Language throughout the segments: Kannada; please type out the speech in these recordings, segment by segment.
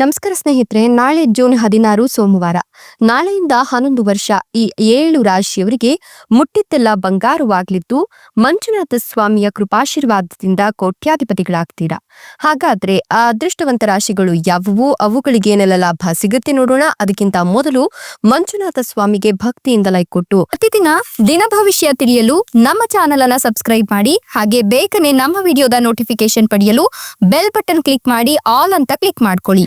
ನಮಸ್ಕಾರ ಸ್ನೇಹಿತರೆ, ನಾಳೆ ಜೂನ್ ಹದಿನಾರು ಸೋಮವಾರ. ನಾಳೆಯಿಂದ ಹನ್ನೊಂದು ವರ್ಷ ಈ ಏಳು ರಾಶಿಯವರಿಗೆ ಮುಟ್ಟಿದ್ದೆಲ್ಲ ಬಂಗಾರವಾಗಲಿದ್ದು, ಮಂಜುನಾಥ ಸ್ವಾಮಿಯ ಕೃಪಾಶೀರ್ವಾದದಿಂದ ಕೋಟ್ಯಾಧಿಪತಿಗಳಾಗ್ತೀರಾ? ಹಾಗಾದ್ರೆ ಆ ಅದೃಷ್ಟವಂತ ರಾಶಿಗಳು ಯಾವುವು? ಅವುಗಳಿಗೆ ಏನೆಲ್ಲ ಲಾಭ ಸಿಗುತ್ತೆ ನೋಡೋಣ. ಅದಕ್ಕಿಂತ ಮೊದಲು ಮಂಜುನಾಥ ಸ್ವಾಮಿಗೆ ಭಕ್ತಿಯಿಂದ ಲೈಕ್ ಕೊಟ್ಟು, ಪ್ರತಿದಿನ ದಿನ ಭವಿಷ್ಯ ತಿಳಿಯಲು ನಮ್ಮ ಚಾನೆಲ್ ಅನ್ನ ಸಬ್ಸ್ಕ್ರೈಬ್ ಮಾಡಿ, ಹಾಗೆ ಬೇಗನೆ ನಮ್ಮ ವಿಡಿಯೋದ ನೋಟಿಫಿಕೇಶನ್ ಪಡೆಯಲು ಬೆಲ್ ಬಟನ್ ಕ್ಲಿಕ್ ಮಾಡಿ, ಆಲ್ ಅಂತ ಕ್ಲಿಕ್ ಮಾಡ್ಕೊಳ್ಳಿ.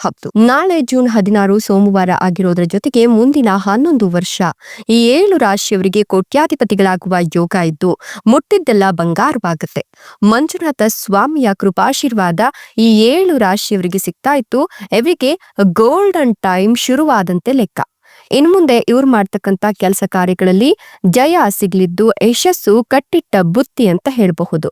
ಹೌದು ನಾಳೆ ಜೂನ್ ಹದಿನಾರು ಸೋಮವಾರ ಆಗಿರೋದ್ರ ಜೊತೆಗೆ ಮುಂದಿನ ಹನ್ನೊಂದು ವರ್ಷ. ಈ ಏಳು ರಾಶಿಯವರಿಗೆ ಕೋಟ್ಯಾಧಿಪತಿಗಳಾಗುವ ಯೋಗ ಇದ್ದು ಮುಟ್ಟಿದ್ದೆಲ್ಲ ಬಂಗಾರವಾಗುತ್ತೆ. ಮಂಜುನಾಥ ಸ್ವಾಮಿಯ ಕೃಪಾಶೀರ್ವಾದ ಈ ಏಳು ರಾಶಿಯವರಿಗೆ ಸಿಗ್ತಾ ಇತ್ತು. ಇವರಿಗೆ ಗೋಲ್ಡನ್ ಟೈಮ್ ಶುರುವಾದಂತೆ ಲೆಕ್ಕ. ಇನ್ನು ಮುಂದೆ ಇವ್ರು ಮಾಡ್ತಕ್ಕಂತ ಕೆಲಸ ಕಾರ್ಯಗಳಲ್ಲಿ ಜಯ ಸಿಗ್ಲಿದ್ದು ಯಶಸ್ಸು ಕಟ್ಟಿಟ್ಟ ಬುತ್ತಿ ಅಂತ ಹೇಳಬಹುದು.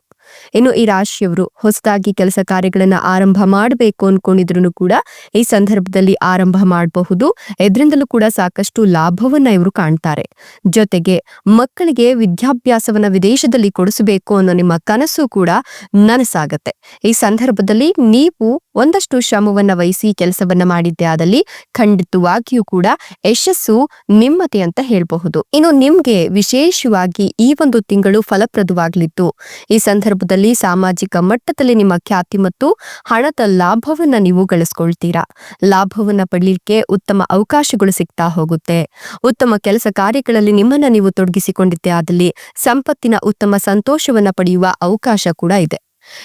ಇನ್ನು ಈ ರಾಶಿಯವರು ಹೊಸದಾಗಿ ಕೆಲಸ ಕಾರ್ಯಗಳನ್ನ ಆರಂಭ ಮಾಡಬೇಕು ಅನ್ಕೊಂಡಿದ್ರು ಕೂಡ ಈ ಸಂದರ್ಭದಲ್ಲಿ ಆರಂಭ ಮಾಡಬಹುದು. ಇದರಿಂದಲೂ ಕೂಡ ಸಾಕಷ್ಟು ಲಾಭವನ್ನ ಇವರು ಕಾಣ್ತಾರೆ. ಜೊತೆಗೆ ಮಕ್ಕಳಿಗೆ ವಿದ್ಯಾಭ್ಯಾಸವನ್ನ ವಿದೇಶದಲ್ಲಿ ಕೊಡಿಸಬೇಕು ಅನ್ನೋ ನಿಮ್ಮ ಕನಸು ಕೂಡ ನನಸಾಗತ್ತೆ. ಈ ಸಂದರ್ಭದಲ್ಲಿ ನೀವು ಒಂದಷ್ಟು ಶ್ರಮವನ್ನ ವಹಿಸಿ ಕೆಲಸವನ್ನ ಮಾಡಿದ್ದೆ ಆದಲ್ಲಿ ಖಂಡಿತವಾಗಿಯೂ ಕೂಡ ಯಶಸ್ಸು ನಿಮ್ಮದೇ ಅಂತ ಹೇಳಬಹುದು. ಇನ್ನು ನಿಮ್ಗೆ ವಿಶೇಷವಾಗಿ ಈ ಒಂದು ತಿಂಗಳು ಫಲಪ್ರದವಾಗ್ಲಿದ್ದು ಈ ಸಂದರ್ಭದಲ್ಲಿ ಸಾಮಾಜಿಕ ಮಟ್ಟದಲ್ಲಿ ನಿಮ್ಮ ಖ್ಯಾತಿ ಮತ್ತು ಹಣದ ಲಾಭವನ್ನ ನೀವು ಗಳಿಸ್ಕೊಳ್ತೀರಾ? ಲಾಭವನ್ನ ಪಡಲಿಕ್ಕೆ ಉತ್ತಮ ಅವಕಾಶಗಳು ಸಿಗ್ತಾ ಹೋಗುತ್ತೆ. ಉತ್ತಮ ಕೆಲಸ ಕಾರ್ಯಗಳಲ್ಲಿ ನಿಮ್ಮನ್ನ ನೀವು ತೊಡಗಿಸಿಕೊಂಡಿದ್ದೆ ಆದಲ್ಲಿ ಸಂಪತ್ತಿನ ಉತ್ತಮ ಸಂತೋಷವನ್ನ ಪಡೆಯುವ ಅವಕಾಶ ಕೂಡ ಇದೆ.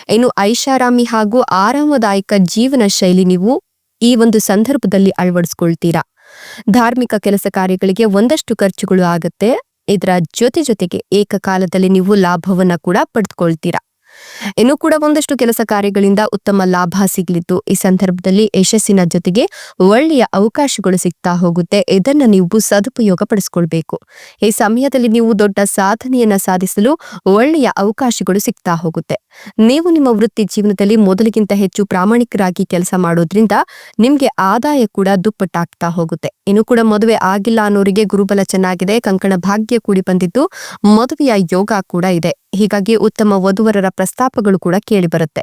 ಇನ್ನು ಐಷಾರಾಮಿ ಹಾಗೂ ಆರಾಮದಾಯಕ ಜೀವನ ಶೈಲಿ ನೀವು ಈ ಒಂದು ಸಂದರ್ಭದಲ್ಲಿ ಅಳವಡಿಸ್ಕೊಳ್ತೀರಾ? ಧಾರ್ಮಿಕ ಕೆಲಸ ಕಾರ್ಯಗಳಿಗೆ ಒಂದಷ್ಟು ಖರ್ಚುಗಳು ಆಗತ್ತೆ. ಇದರ ಜೊತೆ ಜೊತೆಗೆ ಏಕಕಾಲದಲ್ಲಿ ನೀವು ಲಾಭವನ್ನ ಕೂಡ ಪಡೆದುಕೊಳ್ತೀರಾ ಇನ್ನು ಕೂಡ ಒಂದಷ್ಟು ಕೆಲಸ ಕಾರ್ಯಗಳಿಂದ ಉತ್ತಮ ಲಾಭ ಸಿಗಲಿದ್ದು, ಈ ಸಂದರ್ಭದಲ್ಲಿ ಯಶಸ್ಸಿನ ಜೊತೆಗೆ ಒಳ್ಳೆಯ ಅವಕಾಶಗಳು ಸಿಗ್ತಾ ಹೋಗುತ್ತೆ. ಇದನ್ನು ನೀವು ಸದುಪಯೋಗ ಪಡಿಸ್ಕೊಳ್ಬೇಕು ಈ ಸಮಯದಲ್ಲಿ ನೀವು ದೊಡ್ಡ ಸಾಧನೆಯನ್ನ ಸಾಧಿಸಲು ಒಳ್ಳೆಯ ಅವಕಾಶಗಳು ಸಿಗ್ತಾ ಹೋಗುತ್ತೆ. ನೀವು ನಿಮ್ಮ ವೃತ್ತಿ ಜೀವನದಲ್ಲಿ ಮೊದಲಿಗಿಂತ ಹೆಚ್ಚು ಪ್ರಾಮಾಣಿಕರಾಗಿ ಕೆಲಸ ಮಾಡೋದ್ರಿಂದ ನಿಮ್ಗೆ ಆದಾಯ ಕೂಡ ದುಪ್ಪಟ್ಟಾಗ್ತಾ ಹೋಗುತ್ತೆ. ಇನ್ನು ಕೂಡ ಮದುವೆ ಆಗಿಲ್ಲ ಅನ್ನೋರಿಗೆ ಗುರುಬಲ ಚೆನ್ನಾಗಿದೆ, ಕಂಕಣ ಭಾಗ್ಯ ಕೂಡಿ ಬಂದಿದ್ದು, ಮದುವೆಯ ಯೋಗ ಕೂಡ ಇದೆ. ಹೀಗಾಗಿ ಉತ್ತಮ ವಧುವರರ ಪ್ರಸ್ತಾಪಗಳು ಕೂಡ ಕೇಳಿ ಬರುತ್ತೆ.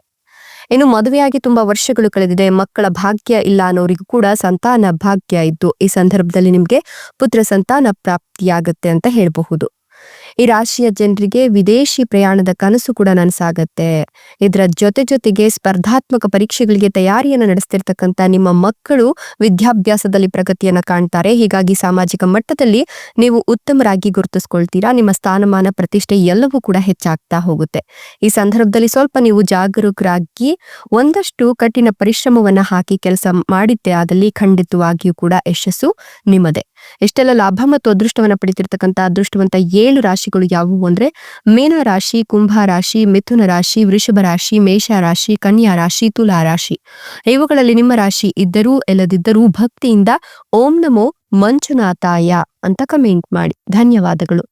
ಇನ್ನು ಮದುವೆಯಾಗಿ ತುಂಬಾ ವರ್ಷಗಳು ಕಳೆದಿದೆ, ಮಕ್ಕಳ ಭಾಗ್ಯ ಇಲ್ಲ ಅನ್ನೋರಿಗೂ ಕೂಡ ಸಂತಾನ ಭಾಗ್ಯ ಇದ್ದು, ಈ ಸಂದರ್ಭದಲ್ಲಿ ನಿಮ್ಗೆ ಪುತ್ರ ಸಂತಾನ ಪ್ರಾಪ್ತಿಯಾಗುತ್ತೆ ಅಂತ ಹೇಳಬಹುದು. ಈ ರಾಶಿಯ ಜನರಿಗೆ ವಿದೇಶಿ ಪ್ರಯಾಣದ ಕನಸು ಕೂಡ ನನಸಾಗತ್ತೆ. ಇದರ ಜೊತೆ ಜೊತೆಗೆ ಸ್ಪರ್ಧಾತ್ಮಕ ಪರೀಕ್ಷೆಗಳಿಗೆ ತಯಾರಿಯನ್ನು ನಡೆಸ್ತಿರ್ತಕ್ಕಂಥ ನಿಮ್ಮ ಮಕ್ಕಳು ವಿದ್ಯಾಭ್ಯಾಸದಲ್ಲಿ ಪ್ರಗತಿಯನ್ನ ಕಾಣ್ತಾರೆ. ಹೀಗಾಗಿ ಸಾಮಾಜಿಕ ಮಟ್ಟದಲ್ಲಿ ನೀವು ಉತ್ತಮರಾಗಿ ಗುರುತಿಸ್ಕೊಳ್ತೀರಾ, ನಿಮ್ಮ ಸ್ಥಾನಮಾನ, ಪ್ರತಿಷ್ಠೆ ಎಲ್ಲವೂ ಕೂಡ ಹೆಚ್ಚಾಗ್ತಾ ಹೋಗುತ್ತೆ. ಈ ಸಂದರ್ಭದಲ್ಲಿ ಸ್ವಲ್ಪ ನೀವು ಜಾಗರೂಕರಾಗಿ ಒಂದಷ್ಟು ಕಠಿಣ ಪರಿಶ್ರಮವನ್ನ ಹಾಕಿ ಕೆಲಸ ಮಾಡಿದ್ದೆ ಆದಲ್ಲಿ ಖಂಡಿತವಾಗಿಯೂ ಕೂಡ ಯಶಸ್ಸು ನಿಮ್ಮದೇ. ಎಷ್ಟೆಲ್ಲ ಲಾಭ ಮತ್ತು ಅದೃಷ್ಟವನ್ನ ಪಡಿತಿರ್ತಕ್ಕಂಥ ಅದೃಷ್ಟವಂತ ಏಳು ರಾಶಿಗಳು ಯಾವುವು ಅಂದ್ರೆ ಮೀನ ರಾಶಿ, ಕುಂಭ ರಾಶಿ, ಮಿಥುನ ರಾಶಿ, ವೃಷಭ ರಾಶಿ, ಮೇಷ ರಾಶಿ, ಕನ್ಯಾ ರಾಶಿ, ತುಲಾ ರಾಶಿ. ಇವುಗಳಲ್ಲಿ ನಿಮ್ಮ ರಾಶಿ ಇದ್ದರೂ ಇಲ್ಲದಿದ್ದರೂ ಭಕ್ತಿಯಿಂದ ಓಂ ನಮೋ ಮಂಜುನಾಥಾಯ ಅಂತ ಕಮೆಂಟ್ ಮಾಡಿ. ಧನ್ಯವಾದಗಳು.